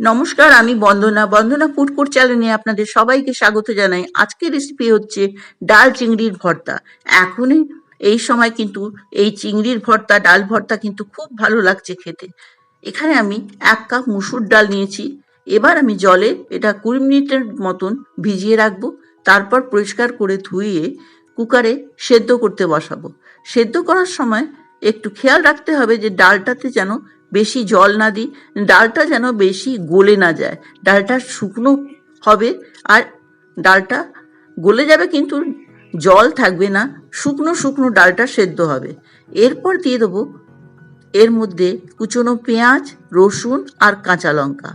নমস্কার, আমি বন্দনা। বন্দনা ফুড চ্যানেলে আপনাদের সবাইকে স্বাগত জানাই। আজকের রেসিপি হচ্ছে ডাল চিংড়ির ভর্তা। এখনই এই সময় কিন্তু এই চিংড়ির ভর্তা, ডাল ভর্তা কিন্তু খুব ভালো লাগছে খেতে। এখানে আমি এক কাপ মুসুর ডাল নিয়েছি। এবার আমি জলে এটা কুড়ি মিনিটের মতন ভিজিয়ে রাখব। তারপর পরিষ্কার করে ধুয়ে কুকারে সেদ্ধ করতে বসাবো। সেদ্ধ করার সময় একটু খেয়াল রাখতে হবে যে ডালটাতে যেন বেশি জল না দিই, ডালটা যেন বেশি গলে না যায়। ডালটা শুকনো হবে আর ডালটা গলে যাবে কিন্তু জল থাকবে না, শুকনো শুকনো ডালটা সেদ্ধ হবে। এরপর দিয়ে দেবো এর মধ্যে কুচনো পেঁয়াজ, রসুন আর কাঁচা লঙ্কা।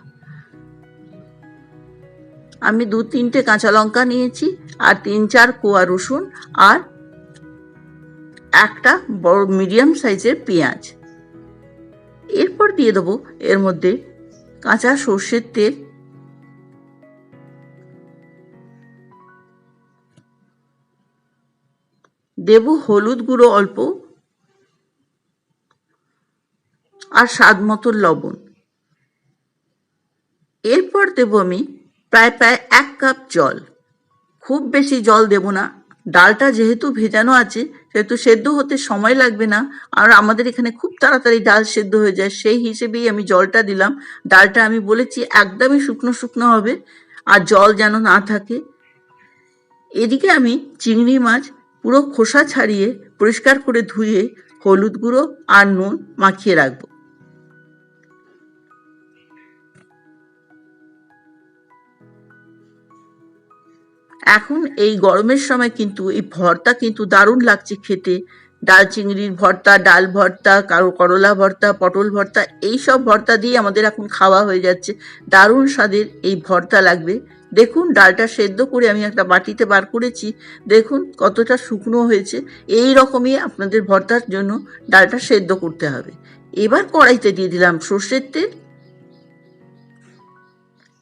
আমি দু তিনটে কাঁচা লঙ্কা নিয়েছি আর তিন চার কোয়া রসুন আর একটা বড় মিডিয়াম সাইজের পেঁয়াজ। এরপর দিয়ে দেবো এর মধ্যে কাঁচা সর্ষের তেল। দেব হলুদ গুঁড়ো অল্প আর স্বাদ মতো লবণ। এরপর দেব আমি প্রায় প্রায় এক কাপ জল। খুব বেশি জল দেব না। ডালটা যেহেতু ভেজানো আছে, সেহেতু সেদ্ধ হতে সময় লাগবে না। আর আমাদের এখানে খুব তাড়াতাড়ি ডাল সেদ্ধ হয়ে যায়, সেই হিসেবেই আমি জলটা দিলাম। ডালটা আমি বলেছি একদমই শুকনো শুকনো হবে, আর জল যেন না থাকে। এদিকে আমি চিংড়ি মাছ পুরো খোসা ছাড়িয়ে পরিষ্কার করে ধুয়ে হলুদ গুঁড়ো আর নুন মাখিয়ে রাখব। এখন এই গরমের সময় কিন্তু এই ভর্তা কিন্তু দারুণ লাগছে খেতে। ডাল চিংড়ির ভর্তা, ডাল ভর্তা, কারও করলা ভর্তা, পটল ভর্তা, এই সব ভর্তা দিয়ে আমাদের এখন খাওয়া হয়ে যাচ্ছে। দারুণ স্বাদের এই ভর্তা লাগবে। দেখুন, ডালটা সেদ্ধ করে আমি একটা বাটিতে বার করেছি। দেখুন, কতটা শুকনো হয়েছে। এই রকমই আপনাদের ভর্তার জন্য ডালটা সেদ্ধ করতে হবে। এবার কড়াইতে দিয়ে দিলাম সর্ষের তেল।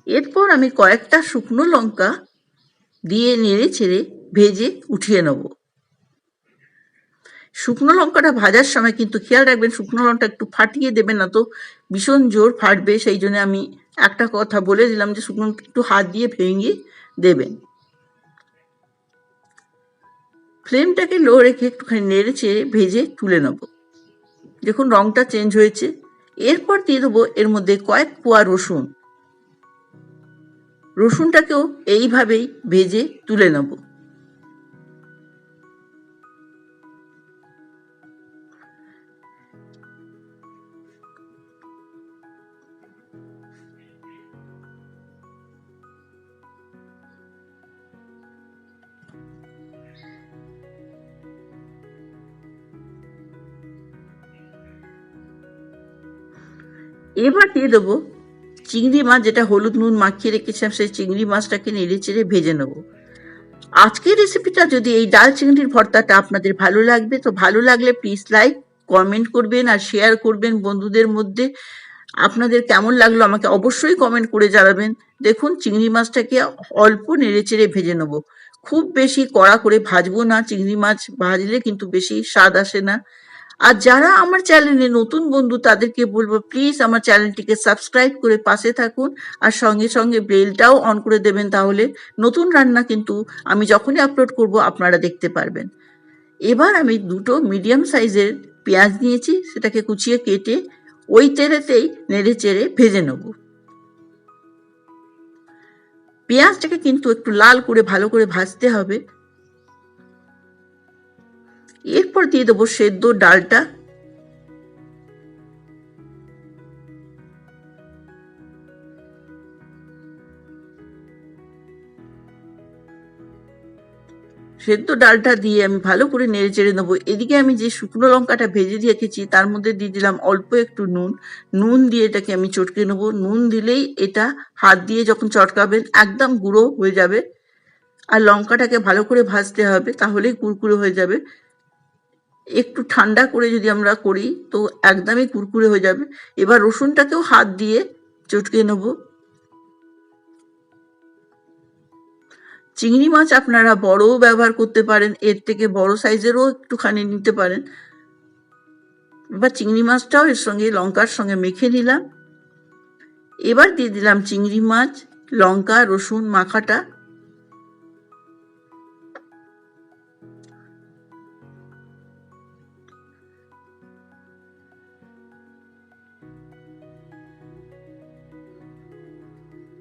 এরপর আমি কয়েকটা শুকনো লঙ্কা দিয়ে নেড়ে ছেড়ে ভেজে উঠিয়ে নেব। শুকনো লঙ্কাটা ভাজার সময় কিন্তু খেয়াল রাখবেন, শুকনো লঙ্কা একটু ফাটিয়ে দেবেন না তো ভীষণ জোর ফাটবে, সেই জন্য আমি একটা কথা বলে দিলাম যে শুকনো একটু হাত দিয়ে ভেঙে দেবেন। ফ্লেমটাকে লো রেখে একটুখানি নেড়ে চেড়ে ভেজে তুলে নেব। দেখুন রংটা চেঞ্জ হয়েছে। এরপর দিয়ে দেবো এর মধ্যে কয়েক কোয়া রসুন। রসুনটাকেও এইভাবেই ভেজে তুলে নেব। এবার দিয়ে দেবো চিংড়ি মাছ যেটা হলুদ নুন মাখিয়ে রেখেছিলাম, সেই চিংড়ি মাছটাকে নেড়ে চেড়ে ভেজে নেব। আজকের রেসিপিটা যদি এই ডাল চিংড়ির ভর্তাটা আপনাদের ভালো লাগবে, তো ভালো লাগলে প্লিজ লাইক কমেন্ট করবেন আর শেয়ার করবেন বন্ধুদের মধ্যে। আপনাদের কেমন লাগল আমাকে অবশ্যই কমেন্ট করে জানাবেন। দেখুন, চিংড়ি মাছটাকে অল্প নেড়ে চেড়ে ভেজে নেব। খুব বেশি কড়া করে ভাজবো না, চিংড়ি মাছ ভাজলে কিন্তু বেশি স্বাদ আসে না। আর যারা আমার চ্যানেলে নতুন বন্ধু, তাদেরকে বলব প্লিজ আমার চ্যানেলটিকে সাবস্ক্রাইব করে পাশে থাকুন আর সঙ্গে সঙ্গে বেলটাও অন করে দেবেন তাহলে নতুন রান্না কিন্তু আমি যখনই আপলোড করব, আপনারা দেখতে পারবেন। এবার আমি দুটো মিডিয়াম সাইজের পেঁয়াজ নিয়েছি, সেটাকে কুচিয়ে কেটে ওই তেলেতেই নেড়ে চেড়ে ভেজে নেব। পেঁয়াজটাকে কিন্তু একটু লাল করে, ভালো করে ভাজতে হবে। এরপর দিয়ে দেবো সেদ্ধ ডালটা। সেদ্ধ ডালটা দিয়ে আমি ভালো করে নেড়ে চেড়ে নেব। এদিকে আমি যে শুকনো লঙ্কাটা ভেজে রেখেছি, তার মধ্যে দিয়ে দিলাম অল্প একটু নুন। নুন দিয়ে এটাকে আমি চটকে নেব। নুন দিলেই এটা হাত দিয়ে যখন চটকাবেন, একদম গুঁড়ো হয়ে যাবে। আর লঙ্কাটাকে ভালো করে ভাজতে হবে, তাহলেই কুরকুরে হয়ে যাবে। একটু ঠান্ডা করে যদি আমরা করি, তো একদমই কুরকুরে হয়ে যাবে। এবার রসুনটাকেও হাত দিয়ে চটকে নেব। চিংড়ি মাছ আপনারা বড়ও ব্যবহার করতে পারেন, এর থেকে বড় সাইজেরও একটুখানি নিতে পারেন। এবার চিংড়ি মাছটাও এর সঙ্গে লঙ্কার সঙ্গে মেখে নিলাম। এবার দিয়ে দিলাম চিংড়ি মাছ, লঙ্কা, রসুন, মাখাটা।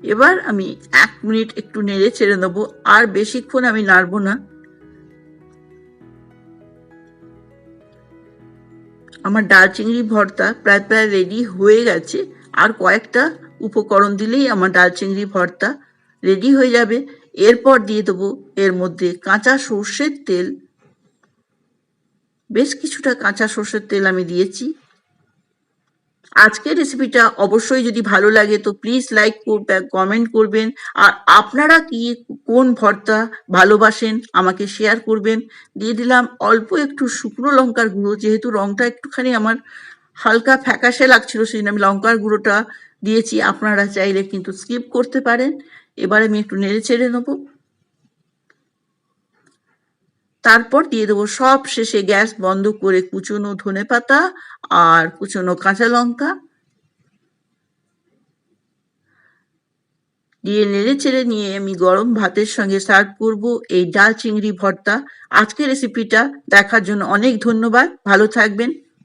এবার আমি এক মিনিট একটু নেড়ে ছেড়ে নেব, আর বেশিক্ষণ আমি নাড়বো না। আমার ডাল চিংড়ি ভর্তা প্রায় প্রায় রেডি হয়ে গেছে। আর কয়েকটা উপকরণ দিলেই আমার ডাল চিংড়ি ভর্তা রেডি হয়ে যাবে। এরপর দিয়ে দেবো এর মধ্যে কাঁচা সর্ষের তেল। বেশ কিছুটা কাঁচা সর্ষের তেল আমি দিয়েছি। আজকের রেসিপিটা অবশ্যই যদি ভালো লাগে, তো প্লিজ লাইক করবেন কমেন্ট করবেন। আর আপনারা কি, কোন ভর্তা ভালোবাসেন, আমাকে শেয়ার করবেন। দিয়ে দিলাম অল্প একটু শুকনো লঙ্কার গুঁড়ো, যেহেতু রংটা একটুখানি আমার হালকা ফ্যাকাশে লাগছিল, সেই আমি লঙ্কার গুঁড়োটা দিয়েছি। আপনারা চাইলে কিন্তু স্কিপ করতে পারেন। এবার আমি একটু নেড়ে চেড়ে নেব। তারপর দিয়ে দেবো সব শেষে গ্যাস বন্ধ করে কুচনো ধনে পাতা আর কুচনো কাঁচা লঙ্কা। দিয়ে নেড়ে চেড়ে নিয়ে আমি গরম ভাতের সঙ্গে সার্ভ করব এই ডাল চিংড়ি ভর্তা। আজকের রেসিপিটা দেখার জন্য অনেক ধন্যবাদ। ভালো থাকবেন।